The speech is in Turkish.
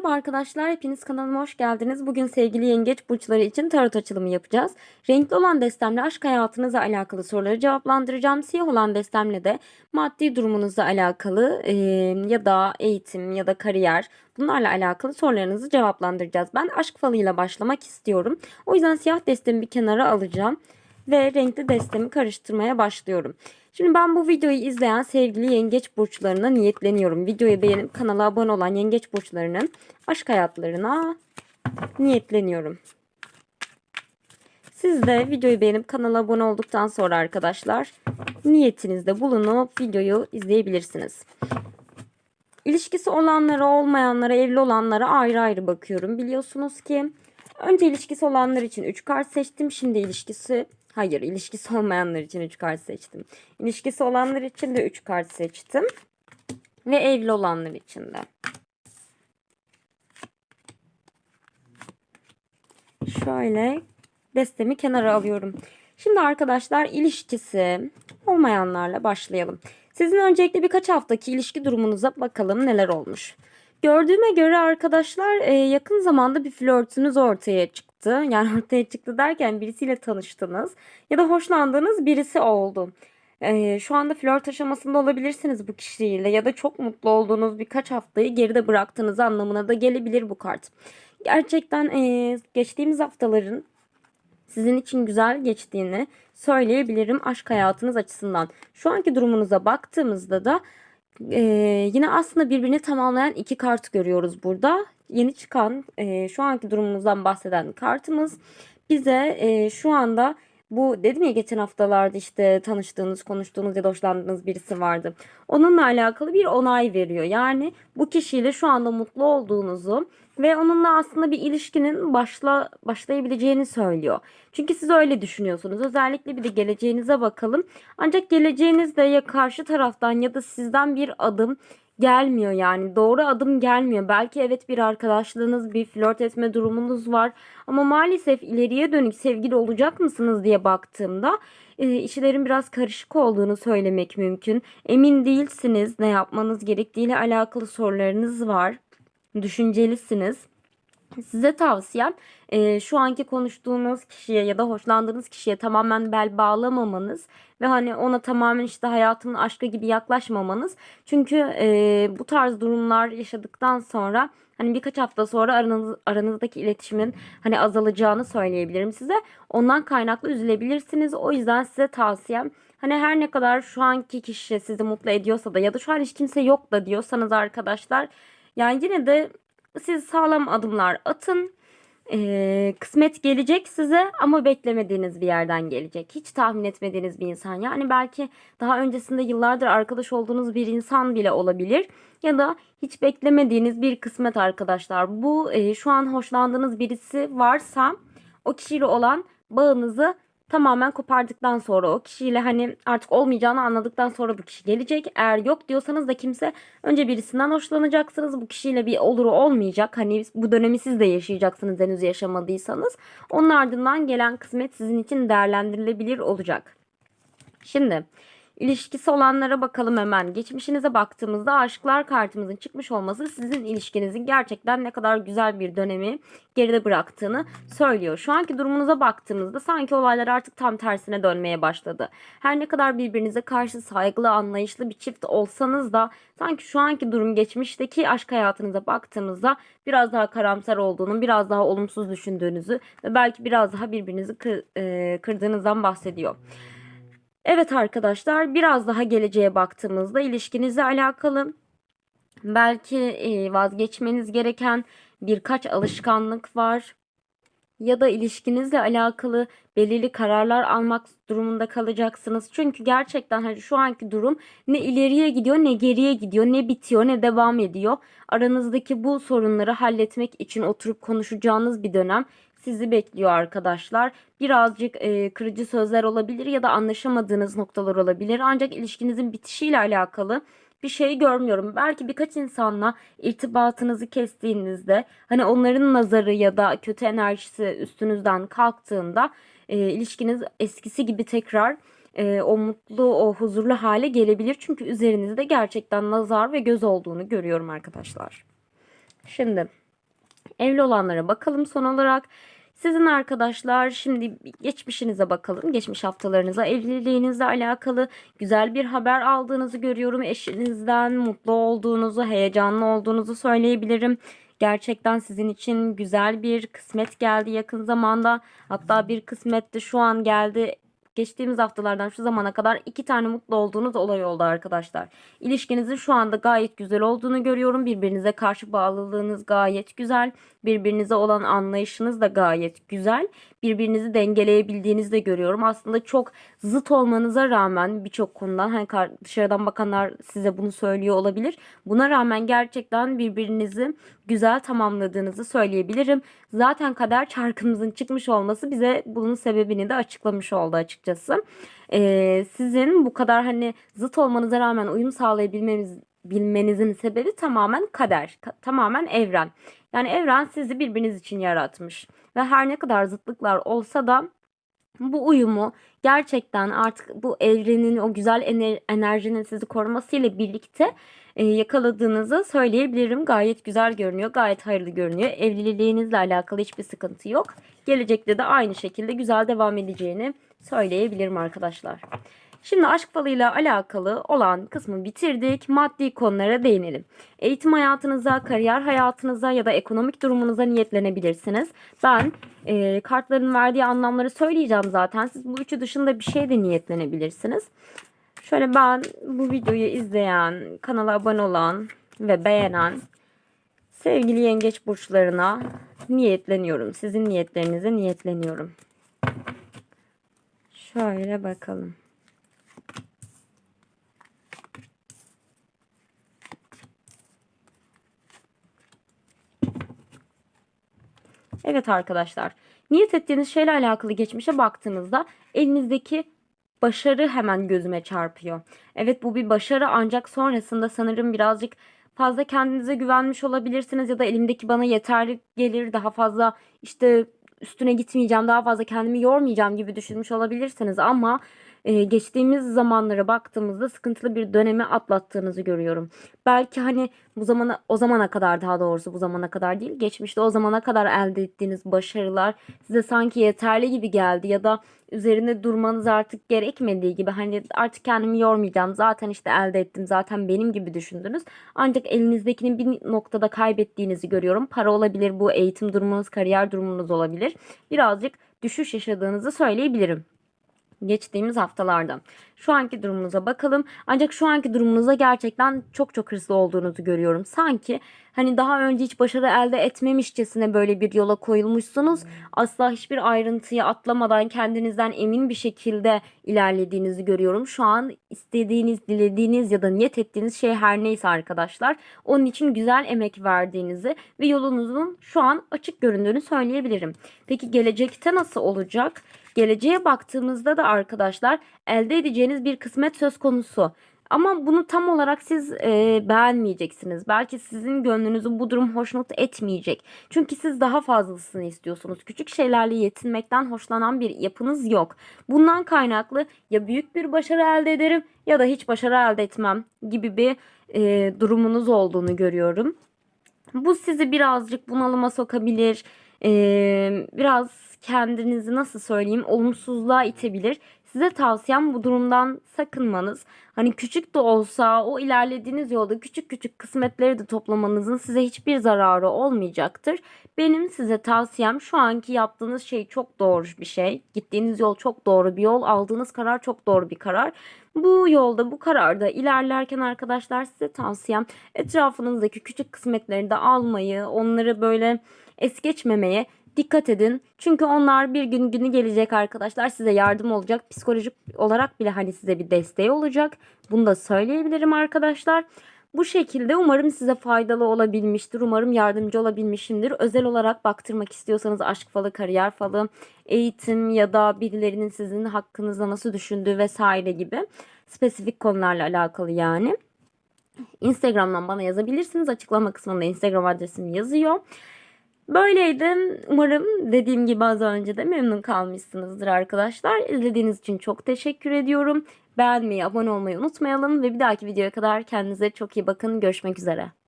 Merhaba arkadaşlar, hepiniz kanalıma hoş geldiniz. Bugün sevgili yengeç burçları için tarot açılımı yapacağız. Renkli olan destemle aşk hayatınızla alakalı soruları cevaplandıracağım. Siyah olan destemle de maddi durumunuzla alakalı e, ya da eğitim ya da kariyer bunlarla alakalı sorularınızı cevaplandıracağız. Ben aşk falıyla başlamak istiyorum. O yüzden siyah destemi bir kenara alacağım ve renkli destemi karıştırmaya başlıyorum. Şimdi ben bu videoyu izleyen sevgili yengeç burçlarına niyetleniyorum. Videoyu beğenip kanala abone olan yengeç burçlarının aşk hayatlarına niyetleniyorum. Siz de videoyu beğenip kanala abone olduktan sonra arkadaşlar niyetinizde bulunup videoyu izleyebilirsiniz. İlişkisi olanlara, olmayanlara, evli olanlara ayrı ayrı bakıyorum. Biliyorsunuz ki önce ilişkisi olanlar için 3 kart seçtim. Şimdi ilişkisi Hayır, ilişkisi olmayanlar için 3 kart seçtim. İlişkisi olanlar için de 3 kart seçtim. Ve evli olanlar için de. Şöyle destemi kenara alıyorum. Şimdi arkadaşlar ilişkisi olmayanlarla başlayalım. Sizin öncelikle birkaç haftaki ilişki durumunuza bakalım neler olmuş. Gördüğüme göre arkadaşlar e, yakın zamanda bir flörtünüz ortaya çıktı. Yani ortaya çıktı derken birisiyle tanıştınız ya da hoşlandığınız birisi oldu. E, şu anda flört aşamasında olabilirsiniz bu kişiyle ya da çok mutlu olduğunuz birkaç haftayı geride bıraktığınız anlamına da gelebilir bu kart. Gerçekten e, geçtiğimiz haftaların sizin için güzel geçtiğini söyleyebilirim aşk hayatınız açısından. Şu anki durumunuza baktığımızda da e, yine aslında birbirini tamamlayan iki kart görüyoruz burada. Yeni çıkan e, şu anki durumunuzdan bahseden kartımız bize e, şu anda bu dedim ya geçen haftalarda işte tanıştığınız, konuştuğunuz ya da hoşlandığınız birisi vardı. Onunla alakalı bir onay veriyor. Yani bu kişiyle şu anda mutlu olduğunuzu ve onunla aslında bir ilişkinin başla başlayabileceğini söylüyor. Çünkü siz öyle düşünüyorsunuz. Özellikle bir de geleceğinize bakalım. Ancak geleceğinizde ya karşı taraftan ya da sizden bir adım gelmiyor yani doğru adım gelmiyor. Belki evet bir arkadaşlığınız, bir flört etme durumunuz var ama maalesef ileriye dönük sevgili olacak mısınız diye baktığımda e, işlerin biraz karışık olduğunu söylemek mümkün. Emin değilsiniz ne yapmanız gerektiğiyle alakalı sorularınız var. Düşüncelisiniz. Size tavsiyem e, şu anki konuştuğunuz kişiye ya da hoşlandığınız kişiye tamamen bel bağlamamanız ve hani ona tamamen işte hayatının aşkı gibi yaklaşmamanız. Çünkü e, bu tarz durumlar yaşadıktan sonra hani birkaç hafta sonra aranız, aranızdaki iletişimin hani azalacağını söyleyebilirim size. Ondan kaynaklı üzülebilirsiniz. O yüzden size tavsiyem hani her ne kadar şu anki kişi sizi mutlu ediyorsa da ya da şu an hiç kimse yok da diyorsanız arkadaşlar yani yine de siz sağlam adımlar atın. Ee, kısmet gelecek size ama beklemediğiniz bir yerden gelecek. Hiç tahmin etmediğiniz bir insan. Yani belki daha öncesinde yıllardır arkadaş olduğunuz bir insan bile olabilir. Ya da hiç beklemediğiniz bir kısmet arkadaşlar. Bu e, şu an hoşlandığınız birisi varsa o kişiyle olan bağınızı tamamen kopardıktan sonra o kişiyle hani artık olmayacağını anladıktan sonra bu kişi gelecek. Eğer yok diyorsanız da kimse önce birisinden hoşlanacaksınız. Bu kişiyle bir olur olmayacak. Hani bu dönemi siz de yaşayacaksınız henüz yaşamadıysanız. Onun ardından gelen kısmet sizin için değerlendirilebilir olacak. Şimdi İlişkisi olanlara bakalım hemen. Geçmişinize baktığımızda aşklar kartımızın çıkmış olması sizin ilişkinizin gerçekten ne kadar güzel bir dönemi geride bıraktığını söylüyor. Şu anki durumunuza baktığımızda sanki olaylar artık tam tersine dönmeye başladı. Her ne kadar birbirinize karşı saygılı, anlayışlı bir çift olsanız da sanki şu anki durum geçmişteki aşk hayatınıza baktığımızda biraz daha karamsar olduğunu, biraz daha olumsuz düşündüğünüzü ve belki biraz daha birbirinizi kır, e, kırdığınızdan bahsediyor. Evet arkadaşlar biraz daha geleceğe baktığımızda ilişkinizle alakalı belki e, vazgeçmeniz gereken birkaç alışkanlık var ya da ilişkinizle alakalı belirli kararlar almak durumunda kalacaksınız. Çünkü gerçekten hani şu anki durum ne ileriye gidiyor ne geriye gidiyor ne bitiyor ne devam ediyor. Aranızdaki bu sorunları halletmek için oturup konuşacağınız bir dönem sizi bekliyor arkadaşlar. Birazcık e, kırıcı sözler olabilir ya da anlaşamadığınız noktalar olabilir. Ancak ilişkinizin bitişiyle alakalı bir şey görmüyorum. Belki birkaç insanla irtibatınızı kestiğinizde hani onların nazarı ya da kötü enerjisi üstünüzden kalktığında e, ilişkiniz eskisi gibi tekrar e, o mutlu, o huzurlu hale gelebilir. Çünkü üzerinizde gerçekten nazar ve göz olduğunu görüyorum arkadaşlar. Şimdi Evli olanlara bakalım son olarak. Sizin arkadaşlar şimdi geçmişinize bakalım. Geçmiş haftalarınıza, evliliğinizle alakalı güzel bir haber aldığınızı görüyorum. Eşinizden mutlu olduğunuzu, heyecanlı olduğunuzu söyleyebilirim. Gerçekten sizin için güzel bir kısmet geldi yakın zamanda. Hatta bir kısmet de şu an geldi. Geçtiğimiz haftalardan şu zamana kadar iki tane mutlu olduğunuz olay oldu arkadaşlar. İlişkinizin şu anda gayet güzel olduğunu görüyorum. Birbirinize karşı bağlılığınız gayet güzel. Birbirinize olan anlayışınız da gayet güzel. Birbirinizi dengeleyebildiğinizi de görüyorum. Aslında çok zıt olmanıza rağmen birçok konudan hani dışarıdan bakanlar size bunu söylüyor olabilir. Buna rağmen gerçekten birbirinizi güzel tamamladığınızı söyleyebilirim. Zaten kader çarkımızın çıkmış olması bize bunun sebebini de açıklamış oldu açıkçası. Ee, sizin bu kadar hani zıt olmanıza rağmen uyum sağlayabilmeniz bilmenizin sebebi tamamen kader, ka- tamamen evren. Yani evren sizi birbiriniz için yaratmış ve her ne kadar zıtlıklar olsa da bu uyumu gerçekten artık bu evrenin o güzel ener- enerjinin sizi korumasıyla birlikte e, yakaladığınızı söyleyebilirim. Gayet güzel görünüyor, gayet hayırlı görünüyor. Evliliğinizle alakalı hiçbir sıkıntı yok. Gelecekte de aynı şekilde güzel devam edeceğini söyleyebilirim arkadaşlar. Şimdi aşk falıyla alakalı olan kısmı bitirdik. Maddi konulara değinelim. Eğitim hayatınıza, kariyer hayatınıza ya da ekonomik durumunuza niyetlenebilirsiniz. Ben e, kartların verdiği anlamları söyleyeceğim zaten. Siz bu üçü dışında bir şey de niyetlenebilirsiniz. Şöyle ben bu videoyu izleyen, kanala abone olan ve beğenen sevgili yengeç burçlarına niyetleniyorum. Sizin niyetlerinize niyetleniyorum. Şöyle bakalım. Evet arkadaşlar. Niyet ettiğiniz şeyle alakalı geçmişe baktığınızda elinizdeki başarı hemen gözüme çarpıyor. Evet bu bir başarı ancak sonrasında sanırım birazcık fazla kendinize güvenmiş olabilirsiniz ya da elimdeki bana yeterli gelir daha fazla işte üstüne gitmeyeceğim daha fazla kendimi yormayacağım gibi düşünmüş olabilirsiniz ama e, geçtiğimiz zamanlara baktığımızda sıkıntılı bir dönemi atlattığınızı görüyorum. Belki hani bu zamana o zamana kadar daha doğrusu bu zamana kadar değil geçmişte o zamana kadar elde ettiğiniz başarılar size sanki yeterli gibi geldi ya da üzerine durmanız artık gerekmediği gibi hani artık kendimi yormayacağım zaten işte elde ettim zaten benim gibi düşündünüz. Ancak elinizdekini bir noktada kaybettiğinizi görüyorum. Para olabilir bu eğitim durumunuz kariyer durumunuz olabilir. Birazcık düşüş yaşadığınızı söyleyebilirim geçtiğimiz haftalarda. Şu anki durumunuza bakalım. Ancak şu anki durumunuza gerçekten çok çok hırslı olduğunuzu görüyorum. Sanki hani daha önce hiç başarı elde etmemişçesine böyle bir yola koyulmuşsunuz. Asla hiçbir ayrıntıyı atlamadan kendinizden emin bir şekilde ilerlediğinizi görüyorum. Şu an istediğiniz, dilediğiniz ya da niyet ettiğiniz şey her neyse arkadaşlar. Onun için güzel emek verdiğinizi ve yolunuzun şu an açık göründüğünü söyleyebilirim. Peki gelecekte nasıl olacak? Geleceğe baktığımızda da arkadaşlar elde edeceğiniz bir kısmet söz konusu. Ama bunu tam olarak siz e, beğenmeyeceksiniz. Belki sizin gönlünüzü bu durum hoşnut etmeyecek. Çünkü siz daha fazlasını istiyorsunuz. Küçük şeylerle yetinmekten hoşlanan bir yapınız yok. Bundan kaynaklı ya büyük bir başarı elde ederim ya da hiç başarı elde etmem gibi bir e, durumunuz olduğunu görüyorum. Bu sizi birazcık bunalıma sokabilir. Ee, biraz kendinizi nasıl söyleyeyim olumsuzluğa itebilir. Size tavsiyem bu durumdan sakınmanız. Hani küçük de olsa o ilerlediğiniz yolda küçük küçük kısmetleri de toplamanızın size hiçbir zararı olmayacaktır. Benim size tavsiyem şu anki yaptığınız şey çok doğru bir şey. Gittiğiniz yol çok doğru bir yol. Aldığınız karar çok doğru bir karar. Bu yolda bu kararda ilerlerken arkadaşlar size tavsiyem etrafınızdaki küçük kısmetleri de almayı, onları böyle es geçmemeye dikkat edin. Çünkü onlar bir gün günü gelecek arkadaşlar size yardım olacak. Psikolojik olarak bile hani size bir desteği olacak. Bunu da söyleyebilirim arkadaşlar. Bu şekilde umarım size faydalı olabilmiştir. Umarım yardımcı olabilmişimdir. Özel olarak baktırmak istiyorsanız aşk falı, kariyer falı, eğitim ya da birilerinin sizin hakkınızda nasıl düşündüğü vesaire gibi spesifik konularla alakalı yani. Instagram'dan bana yazabilirsiniz. Açıklama kısmında Instagram adresim yazıyor. Böyleydi. Umarım dediğim gibi az önce de memnun kalmışsınızdır arkadaşlar. İzlediğiniz için çok teşekkür ediyorum. Beğenmeyi, abone olmayı unutmayalım ve bir dahaki videoya kadar kendinize çok iyi bakın. Görüşmek üzere.